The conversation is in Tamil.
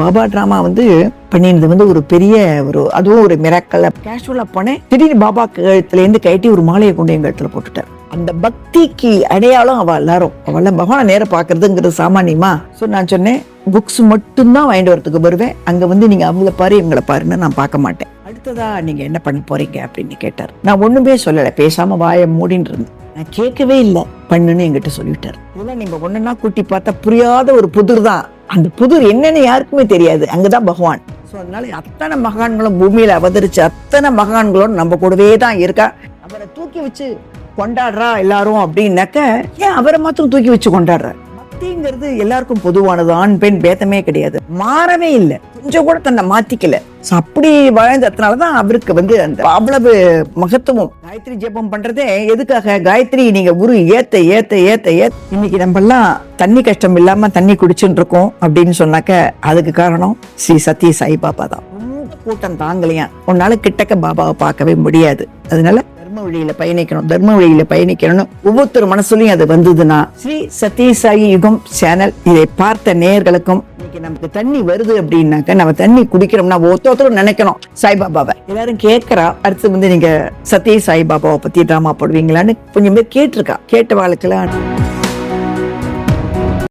பாபா ட்ராமா வந்து பண்ணியிருந்தது வந்து ஒரு பெரிய ஒரு அதுவும் ஒரு மிராக்கல் கேஷுவலாக போனேன். திடீர்னு பாபா கழுத்துல இருந்து கட்டி ஒரு மாலையை கொண்டு எங்கள் இடத்துல போட்டுட்டார் அந்த பக்திக்கு அடையாளம் அவள் எல்லாரும். அவள பகவானை நேரம் பார்க்கறதுங்கிறது சாமானியமா? ஸோ நான் சொன்னேன் புக்ஸ் மட்டும்தான் வாங்கிட்டு வரதுக்கு வருவேன். அங்கே வந்து நீங்கள் அவங்கள பாரு எங்களை பாருன்னு நான் பார்க்க மாட்டேன். அடுத்ததா நீங்கள் என்ன பண்ண போறீங்க? அப்படின்னு கேட்டார். நான் ஒன்றுமே சொல்லலை. பேசாமல் வாயை மூடின்னு இருந்தேன். நான் கேட்கவே இல்லை. பண்ணுன்னு என்கிட்ட சொல்லிவிட்டார். இதெல்லாம் நீங்கள் ஒன்றுன்னா கூட்டி பார்த்தா புரியாத ஒரு புதிர் தான். அந்த புதிர் என்னன்னு யாருக்குமே தெரியாது. அங்கதான் பகவான். ஸோ அதனால அத்தனை மகான்களும் பூமியில அவதரிச்சு அத்தனை மகான்களும் நம்ம கூடவே தான் இருக்கா? அவரை தூக்கி வச்சு கொண்டாடுறா எல்லாரும் அப்படின்னாக்க ஏன் அவரை மாத்திரம் தூக்கி வச்சு கொண்டாடுற? பக்திங்கிறது எல்லாருக்கும் பொதுவானது. ஆண் பெண் பேதமே கிடையாது. மாறவே இல்லை. கொஞ்சம் கூட தன்னை மாத்திக்கல. அப்படி வாழ்ந்ததுனாலதான் அவருக்கு வந்து அந்த அவ்வளவு மகத்துவம். காயத்ரி ஜெபம் பண்றதே எதுக்காக? காயத்ரி நீங்க குரு ஏத்த ஏத்த ஏத்த ஏத்த. இன்னைக்கு நம்ம எல்லாம் தண்ணி கஷ்டம் இல்லாம தண்ணி குடிச்சுட்டு இருக்கோம் அப்படின்னு சொன்னாக்க அதுக்கு காரணம் ஸ்ரீ சத்ய சாய் பாபா தான். கூட்டம் தாங்கலையா? உன்னால கிட்டக்க பாபாவை பார்க்கவே முடியாது. அதனால தர்ம வழியில பயணிக்கணும் தர்ம வழியில பயணிக்கணும்னு ஒவ்வொருத்தர் மனசுலயும் அது வந்ததுன்னா ஸ்ரீ சத்யசாயி யுகம் சேனல் இதை பார்த்த நேர்களுக்கும் இன்னைக்கு நமக்கு தண்ணி வருது அப்படின்னாக்க நம்ம தண்ணி குடிக்கிறோம்னா ஒவ்வொருத்தரும் நினைக்கணும் சாய்பாபாவை. எல்லாரும் கேட்கறா அடுத்து வந்து நீங்க சத்ய சாய்பாபாவை பத்தி டிராமா போடுவீங்களான்னு கொஞ்சம் பேர் கேட்டிருக்கா கேட்ட வாழ்க்கலாம்